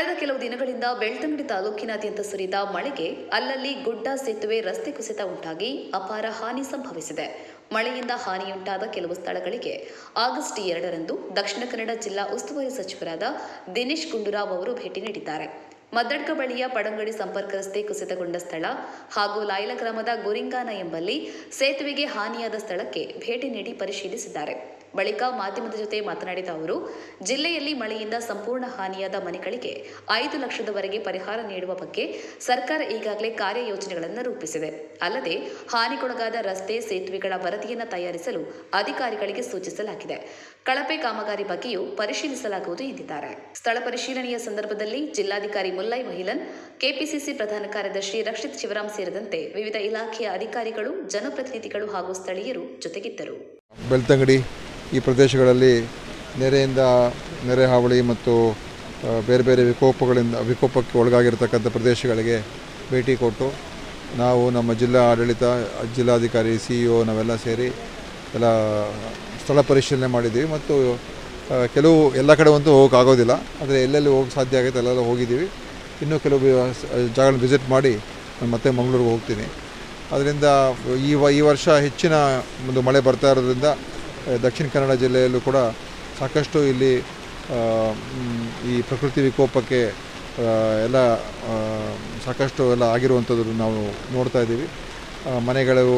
ಕಳೆದ ಕೆಲವು ದಿನಗಳಿಂದ ಬೆಳ್ತಂಗಡಿ ತಾಲೂಕಿನಾದ್ಯಂತ ಸುರಿದ ಮಳೆಗೆ ಅಲ್ಲಲ್ಲಿ ಗುಡ್ಡ ಸೇತುವೆ, ರಸ್ತೆ ಕುಸಿತ ಉಂಟಾಗಿ ಅಪಾರ ಹಾನಿ ಸಂಭವಿಸಿದೆ. ಮಳೆಯಿಂದ ಹಾನಿಯುಂಟಾದ ಕೆಲವು ಸ್ಥಳಗಳಿಗೆ ಆಗಸ್ಟ್ ಎರಡರಂದು ದಕ್ಷಿಣ ಕನ್ನಡ ಜಿಲ್ಲಾ ಉಸ್ತುವಾರಿ ಸಚಿವರಾದ ದಿನೇಶ್ ಗುಂಡೂರಾವ್ ಅವರು ಭೇಟಿ ನೀಡಿದ್ದಾರೆ. ಮದ್ದಡ್ಕ ಬಳಿಯ ಪಡಂಗಡಿ ಸಂಪರ್ಕ ರಸ್ತೆ ಕುಸಿತಗೊಂಡ ಸ್ಥಳ ಹಾಗೂ ಲಾಯ್ಲ ಗ್ರಾಮದ ಗುರಿಂಗಾನ ಎಂಬಲ್ಲಿ ಸೇತುವೆಗೆ ಹಾನಿಯಾದ ಸ್ಥಳಕ್ಕೆ ಭೇಟಿ ನೀಡಿ ಪರಿಶೀಲಿಸಿದ್ದಾರೆ. ಬಳಿಕ ಮಾಧ್ಯಮದ ಜೊತೆ ಮಾತನಾಡಿದ ಅವರು, ಜಿಲ್ಲೆಯಲ್ಲಿ ಮಳೆಯಿಂದ ಸಂಪೂರ್ಣ ಹಾನಿಯಾದ ಮನೆಗಳಿಗೆ ಐದು ಲಕ್ಷದವರೆಗೆ ಪರಿಹಾರ ನೀಡುವ ಬಗ್ಗೆ ಸರ್ಕಾರ ಈಗಾಗಲೇ ಕಾರ್ಯಯೋಜನೆಗಳನ್ನು ರೂಪಿಸಿದೆ. ಅಲ್ಲದೆ, ಹಾನಿಗೊಳಗಾದ ರಸ್ತೆ, ಸೇತುವೆಗಳ ವರದಿಯನ್ನು ತಯಾರಿಸಲು ಅಧಿಕಾರಿಗಳಿಗೆ ಸೂಚಿಸಲಾಗಿದೆ. ಕಳಪೆ ಕಾಮಗಾರಿ ಬಗ್ಗೆಯೂ ಪರಿಶೀಲಿಸಲಾಗುವುದು ಎಂದಿದ್ದಾರೆ. ಸ್ಥಳ ಪರಿಶೀಲನೆಯ ಸಂದರ್ಭದಲ್ಲಿ ಜಿಲ್ಲಾಧಿಕಾರಿ ಮುಲ್ಲೈ ಮಹಿಲನ್ ಕೆಪಿಸಿಸಿ ಪ್ರಧಾನ ಕಾರ್ಯದರ್ಶಿ ರಕ್ಷಿತ್ ಶಿವರಾಮ್ ಸೇರಿದಂತೆ ವಿವಿಧ ಇಲಾಖೆಯ ಅಧಿಕಾರಿಗಳು, ಜನಪ್ರತಿನಿಧಿಗಳು ಹಾಗೂ ಸ್ಥಳೀಯರು ಜೊತೆಗಿದ್ದರು. ಬೆಳ್ತಂಗಡಿ ಈ ಪ್ರದೇಶಗಳಲ್ಲಿ ನೆರೆಯಿಂದ ನೆರೆ ಹಾವಳಿ ಮತ್ತು ಬೇರೆ ಬೇರೆ ವಿಕೋಪಗಳಿಂದ, ವಿಕೋಪಕ್ಕೆ ಒಳಗಾಗಿರ್ತಕ್ಕಂಥ ಪ್ರದೇಶಗಳಿಗೆ ಭೇಟಿ ಕೊಟ್ಟು ನಾವು ನಮ್ಮ ಜಿಲ್ಲಾ ಆಡಳಿತ, ಜಿಲ್ಲಾಧಿಕಾರಿ, ಸಿ ಇ ನಾವೆಲ್ಲ ಸೇರಿ ಎಲ್ಲ ಸ್ಥಳ ಪರಿಶೀಲನೆ ಮಾಡಿದ್ದೀವಿ ಮತ್ತು ಕೆಲವು ಎಲ್ಲ ಕಡೆ ಅಂತೂ ಹೋಗೋಕ್ಕಾಗೋದಿಲ್ಲ ಆದರೆ ಎಲ್ಲೆಲ್ಲಿ ಹೋಗಕ್ಕೆ ಸಾಧ್ಯ ಆಗುತ್ತೆ ಅಲ್ಲೆಲ್ಲ ಹೋಗಿದ್ದೀವಿ. ಇನ್ನೂ ಕೆಲವು ಜಾಗಗಳನ್ನ ವಿಸಿಟ್ ಮಾಡಿ ನಾನು ಮತ್ತೆ ಮಂಗಳೂರಿಗೆ ಹೋಗ್ತೀನಿ. ಅದರಿಂದ ಈ ಈ ವರ್ಷ ಹೆಚ್ಚಿನ ಒಂದು ಮಳೆ ಬರ್ತಾ ಇರೋದ್ರಿಂದ ದಕ್ಷಿಣ ಕನ್ನಡ ಜಿಲ್ಲೆಯಲ್ಲೂ ಕೂಡ ಸಾಕಷ್ಟು ಇಲ್ಲಿ ಈ ಪ್ರಕೃತಿ ವಿಕೋಪಕ್ಕೆ ಎಲ್ಲ ಸಾಕಷ್ಟು ಎಲ್ಲ ಆಗಿರುವಂಥದ್ದು ನಾವು ನೋಡ್ತಾ ಇದ್ದೀವಿ. ಮನೆಗಳು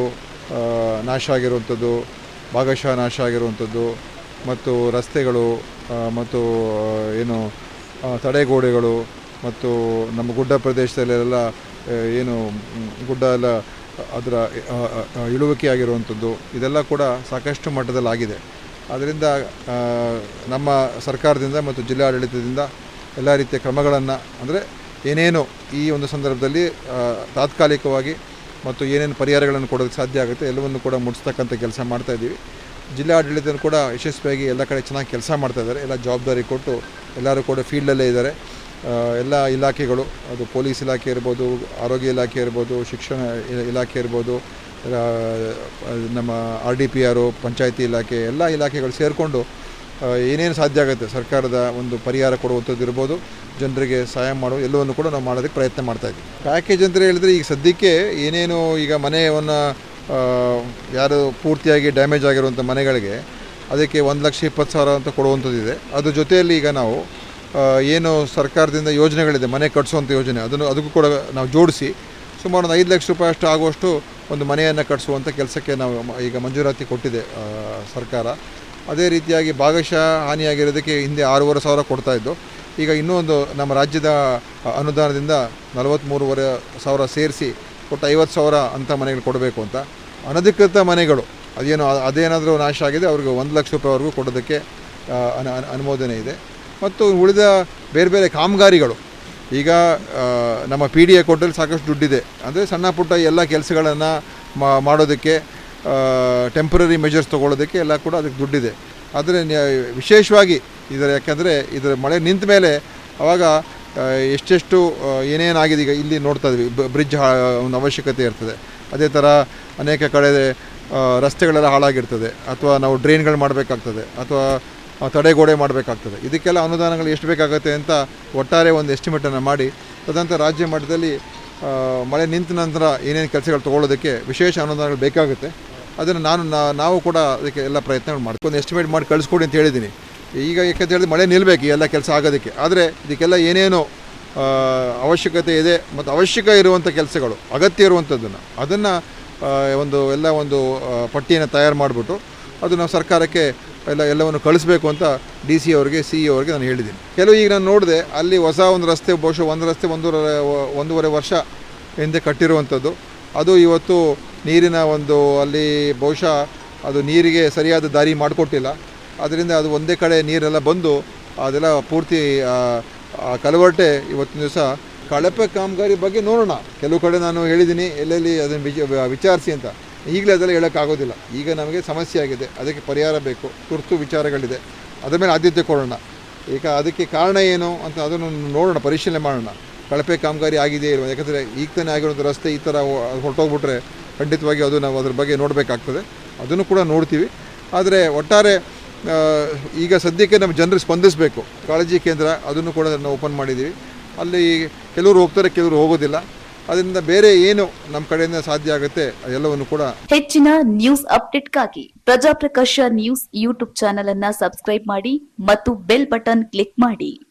ನಾಶ ಆಗಿರುವಂಥದ್ದು, ಭಾಗಶಃ ನಾಶ ಆಗಿರುವಂಥದ್ದು, ಮತ್ತು ರಸ್ತೆಗಳು ಮತ್ತು ಏನು ತಡೆಗೋಡೆಗಳು, ಮತ್ತು ನಮ್ಮ ಗುಡ್ಡ ಪ್ರದೇಶದಲ್ಲೆಲ್ಲ ಏನು, ಗುಡ್ಡ ಎಲ್ಲ ಅದರ ಇಳುವಿಕೆ ಆಗಿರುವಂಥದ್ದು, ಇದೆಲ್ಲ ಕೂಡ ಸಾಕಷ್ಟು ಮಟ್ಟದಲ್ಲಿ ಆಗಿದೆ ಆದ್ದರಿಂದ ನಮ್ಮ ಸರ್ಕಾರದಿಂದ ಮತ್ತು ಜಿಲ್ಲಾಡಳಿತದಿಂದ ಎಲ್ಲ ರೀತಿಯ ಕ್ರಮಗಳನ್ನು, ಅಂದರೆ ಏನೇನು ಈ ಒಂದು ಸಂದರ್ಭದಲ್ಲಿ ತಾತ್ಕಾಲಿಕವಾಗಿ ಮತ್ತು ಏನೇನು ಪರಿಹಾರಗಳನ್ನು ಕೊಡೋದಕ್ಕೆ ಸಾಧ್ಯ ಆಗುತ್ತೆ, ಎಲ್ಲವನ್ನು ಕೂಡ ಮುಟ್ಟಿಸ್ತಕ್ಕಂಥ ಕೆಲಸ ಮಾಡ್ತಾ ಇದ್ದೀವಿ. ಜಿಲ್ಲಾಡಳಿತ ಕೂಡ ಯಶಸ್ವಿಯಾಗಿ ಎಲ್ಲ ಕಡೆ ಚೆನ್ನಾಗಿ ಕೆಲಸ ಮಾಡ್ತಾ ಇದ್ದಾರೆ. ಎಲ್ಲ ಜವಾಬ್ದಾರಿ ಕೊಟ್ಟು ಎಲ್ಲರೂ ಕೂಡ ಫೀಲ್ಡಲ್ಲೇ ಇದ್ದಾರೆ. ಎಲ್ಲ ಇಲಾಖೆಗಳು, ಅದು ಪೊಲೀಸ್ ಇಲಾಖೆ ಇರ್ಬೋದು, ಆರೋಗ್ಯ ಇಲಾಖೆ ಇರ್ಬೋದು, ಶಿಕ್ಷಣ ಇಲ- ಇಲಾಖೆ ಇರ್ಬೋದು ನಮ್ಮ ಆರ್ ಡಿ ಪಿ ಆರು, ಪಂಚಾಯತಿ ಇಲಾಖೆ, ಎಲ್ಲ ಇಲಾಖೆಗಳು ಸೇರಿಕೊಂಡು ಏನೇನು ಸಾಧ್ಯ ಆಗುತ್ತೆ, ಸರ್ಕಾರದ ಒಂದು ಪರಿಹಾರ ಕೊಡುವಂಥದ್ದು ಇರ್ಬೋದು, ಜನರಿಗೆ ಸಹಾಯ ಮಾಡೋ ಎಲ್ಲವನ್ನು ಕೂಡ ನಾವು ಮಾಡೋದಕ್ಕೆ ಪ್ರಯತ್ನ ಮಾಡ್ತಾ ಇದ್ದೀವಿ. ಪ್ಯಾಕೇಜ್ ಅಂತ ಹೇಳಿದ್ರೆ ಈಗ ಸದ್ಯಕ್ಕೆ ಏನೇನು ಈಗ ಮನೆಯನ್ನು ಯಾರು ಪೂರ್ತಿಯಾಗಿ ಡ್ಯಾಮೇಜ್ ಆಗಿರುವಂಥ ಮನೆಗಳಿಗೆ, ಅದಕ್ಕೆ ಒಂದು ಲಕ್ಷ ಇಪ್ಪತ್ತು ಸಾವಿರ ಅಂತ ಕೊಡುವಂಥದ್ದಿದೆ. ಅದ್ರ ಜೊತೆಯಲ್ಲಿ ಈಗ ನಾವು ಏನು ಸರ್ಕಾರದಿಂದ ಯೋಜನೆಗಳಿದೆ, ಮನೆ ಕಟ್ಟಿಸುವಂಥ ಯೋಜನೆ, ಅದನ್ನು ಅದಕ್ಕೂ ಕೂಡ ನಾವು ಜೋಡಿಸಿ ಸುಮಾರು ಒಂದು ಐದು ಲಕ್ಷ ರೂಪಾಯಿ ಅಷ್ಟು ಆಗುವಷ್ಟು ಒಂದು ಮನೆಯನ್ನು ಕಟ್ಟಿಸುವಂಥ ಕೆಲಸಕ್ಕೆ ನಾವು ಈಗ ಮಂಜೂರಾತಿ ಕೊಟ್ಟಿದೆ ಸರ್ಕಾರ. ಅದೇ ರೀತಿಯಾಗಿ ಭಾಗಶಃ ಹಾನಿಯಾಗಿರೋದಕ್ಕೆ ಹಿಂದೆ ಆರೂವರೆ ಸಾವಿರ ಕೊಡ್ತಾ ಇದ್ದು, ಈಗ ಇನ್ನೂ ನಮ್ಮ ರಾಜ್ಯದ ಅನುದಾನದಿಂದ ನಲವತ್ತ್ಮೂರುವರೆ ಸಾವಿರ ಸೇರಿಸಿ ಕೊಟ್ಟು ಐವತ್ತು ಸಾವಿರ ಅಂಥ ಮನೆಗಳು ಕೊಡಬೇಕು ಅಂತ. ಅನಧಿಕೃತ ಮನೆಗಳು, ಅದೇನು, ಅದೇನಾದರೂ ನಾಶ ಆಗಿದೆ, ಅವ್ರಿಗೆ ಒಂದು ಲಕ್ಷ ರೂಪಾಯಿವರೆಗೂ ಕೊಡೋದಕ್ಕೆ ಅನುಮೋದನೆ ಇದೆ. ಮತ್ತು ಉಳಿದ ಬೇರೆ ಬೇರೆ ಕಾಮಗಾರಿಗಳು. ಈಗ ನಮ್ಮ ಪಿ ಡಿ ಎ ಕೋರ್ಟಲ್ಲಿ ಸಾಕಷ್ಟು ದುಡ್ಡಿದೆ. ಅಂದರೆ ಸಣ್ಣ ಪುಟ್ಟ ಎಲ್ಲ ಕೆಲಸಗಳನ್ನು ಮಾಡೋದಕ್ಕೆ ಟೆಂಪ್ರರಿ ಮೆಜರ್ಸ್ ತೊಗೊಳ್ಳೋದಕ್ಕೆ ಎಲ್ಲ ಕೂಡ ಅದಕ್ಕೆ ದುಡ್ಡಿದೆ. ಆದರೆ ವಿಶೇಷವಾಗಿ ಇದರ, ಯಾಕೆಂದರೆ ಇದರ ಮಳೆ ನಿಂತ ಮೇಲೆ ಆವಾಗ ಎಷ್ಟೆಷ್ಟು ಏನೇನಾಗಿದೆ ಈಗ ಇಲ್ಲಿ ನೋಡ್ತಾ ಇದ್ವಿ. ಬ್ರಿಡ್ಜ್ ಒಂದು ಅವಶ್ಯಕತೆ ಇರ್ತದೆ. ಅದೇ ಥರ ಅನೇಕ ಕಡೆ ರಸ್ತೆಗಳೆಲ್ಲ ಹಾಳಾಗಿರ್ತದೆ. ಅಥವಾ ನಾವು ಡ್ರೈನ್ಗಳು ಮಾಡಬೇಕಾಗ್ತದೆ. ಅಥವಾ ತಡೆಗೋಡೆ ಮಾಡಬೇಕಾಗ್ತದೆ. ಇದಕ್ಕೆಲ್ಲ ಅನುದಾನಗಳು ಎಷ್ಟು ಬೇಕಾಗುತ್ತೆ ಅಂತ ಒಟ್ಟಾರೆ ಒಂದು ಎಸ್ಟಿಮೇಟನ್ನು ಮಾಡಿ, ತದನಂತರ ರಾಜ್ಯ ಮಟ್ಟದಲ್ಲಿ ಮಳೆ ನಿಂತ ನಂತರ ಏನೇನು ಕೆಲಸಗಳು ತೊಗೊಳ್ಳೋದಕ್ಕೆ ವಿಶೇಷ ಅನುದಾನಗಳು ಬೇಕಾಗುತ್ತೆ. ಅದನ್ನು ನಾನು ನಾವು ಕೂಡ ಅದಕ್ಕೆ ಎಲ್ಲ ಪ್ರಯತ್ನಗಳು ಮಾಡ್ತೀವಿ. ಒಂದು ಎಸ್ಟಿಮೇಟ್ ಮಾಡಿ ಕಳಿಸ್ಕೊಡಿ ಅಂತ ಹೇಳಿದ್ದೀನಿ ಈಗ ಯಾಕಂತ ಹೇಳಿದ್ರೆ ಮಳೆ ನಿಲ್ಲಬೇಕು ಎಲ್ಲ ಕೆಲಸ ಆಗೋದಕ್ಕೆ. ಆದರೆ ಇದಕ್ಕೆಲ್ಲ ಏನೇನು ಅವಶ್ಯಕತೆ ಇದೆ ಮತ್ತು ಅವಶ್ಯಕ ಇರುವಂಥ ಕೆಲಸಗಳು, ಅಗತ್ಯ ಇರುವಂಥದ್ದನ್ನು, ಅದನ್ನು ಒಂದು ಎಲ್ಲ ಒಂದು ಪಟ್ಟಿಯನ್ನು ತಯಾರು ಮಾಡಿಬಿಟ್ಟು, ಅದು ಸರ್ಕಾರಕ್ಕೆ ಎಲ್ಲ, ಎಲ್ಲವನ್ನು ಕಳಿಸ್ಬೇಕು ಅಂತ ಡಿ ಸಿ ಅವರಿಗೆ ಸಿ ಇ ಅವರಿಗೆ ನಾನು ಹೇಳಿದ್ದೀನಿ. ಕೆಲವು ಈಗ ನಾನು ನೋಡಿದೆ, ಅಲ್ಲಿ ಹೊಸ ಒಂದು ರಸ್ತೆ, ಬಹುಶಃ ಒಂದು ರಸ್ತೆ ಒಂದೂವರೆ ಒಂದೂವರೆ ವರ್ಷ ಹಿಂದೆ ಕಟ್ಟಿರುವಂಥದ್ದು. ಅದು ಇವತ್ತು ನೀರಿನ ಒಂದು, ಅಲ್ಲಿ ಬಹುಶಃ ಅದು ನೀರಿಗೆ ಸರಿಯಾದ ದಾರಿ ಮಾಡಿಕೊಟ್ಟಿಲ್ಲ. ಅದರಿಂದ ಅದು ಒಂದೇ ಕಡೆ ನೀರೆಲ್ಲ ಬಂದು ಅದೆಲ್ಲ ಪೂರ್ತಿ ಕಲವರ್ಟೆ ಇವತ್ತಿನ ದಿವಸ. ಕಳಪೆ ಕಾಮಗಾರಿ ಬಗ್ಗೆ ನೋಡೋಣ. ಕೆಲವು ಕಡೆ ನಾನು ಹೇಳಿದ್ದೀನಿ, ಎಲ್ಲೆಲ್ಲಿ ಅದನ್ನು ವಿಚ ವಿಚಾರಿಸಿ ಅಂತ. ಈಗಲೇ ಅದೆಲ್ಲ ಹೇಳೋಕ್ಕಾಗೋದಿಲ್ಲ. ಈಗ ನಮಗೆ ಸಮಸ್ಯೆ ಆಗಿದೆ. ಅದಕ್ಕೆ ಪರಿಹಾರ ಬೇಕು. ತುರ್ತು ವಿಚಾರಗಳಿದೆ. ಅದರ ಮೇಲೆ ಆದ್ಯತೆ ಕೊಡೋಣ. ಈಗ ಅದಕ್ಕೆ ಕಾರಣ ಏನು ಅಂತ ಅದನ್ನು ನೋಡೋಣ, ಪರಿಶೀಲನೆ ಮಾಡೋಣ. ಕಳಪೆ ಕಾಮಗಾರಿ ಆಗಿದೆ ಇಲ್ವ? ಯಾಕಂದರೆ ಈಗ ತಾನೇ ಆಗಿರುವಂಥ ರಸ್ತೆ ಈ ಥರ ಹೊರಟೋಗ್ಬಿಟ್ರೆ ಖಂಡಿತವಾಗಿ ಅದು ನಾವು ಅದ್ರ ಬಗ್ಗೆ ನೋಡಬೇಕಾಗ್ತದೆ. ಅದನ್ನು ಕೂಡ ನೋಡ್ತೀವಿ. ಆದರೆ ಒಟ್ಟಾರೆ ಈಗ ಸದ್ಯಕ್ಕೆ ನಮ್ಮ ಜನರು ಸ್ಪಂದಿಸಬೇಕು. ಕಾಳಜಿ ಕೇಂದ್ರ ಅದನ್ನು ಕೂಡ ನಾವು ಓಪನ್ ಮಾಡಿದ್ದೀವಿ. ಅಲ್ಲಿ ಕೆಲವರು ಹೋಗ್ತಾರೆ, ಕೆಲವರು ಹೋಗೋದಿಲ್ಲ. ಅದರಿಂದ ಬೇರೆ ಏನು ನಮ್ಮ ಕಡೆಯಿಂದ ಸಾಧ್ಯ ಆಗುತ್ತೆ ಎಲ್ಲವನ್ನು ಕೂಡ ಹೆಚ್ಚಿನ ನ್ಯೂಸ್ ಅಪ್ಡೇಟ್ಗಾಗಿ ಪ್ರಜಾಪ್ರಕಾಶ ನ್ಯೂಸ್ ಯೂಟ್ಯೂಬ್ ಚಾನೆಲ್ ಅನ್ನ ಸಬ್ಸ್ಕ್ರೈಬ್ ಮಾಡಿ ಮತ್ತು ಬೆಲ್ ಬಟನ್ ಕ್ಲಿಕ್ ಮಾಡಿ.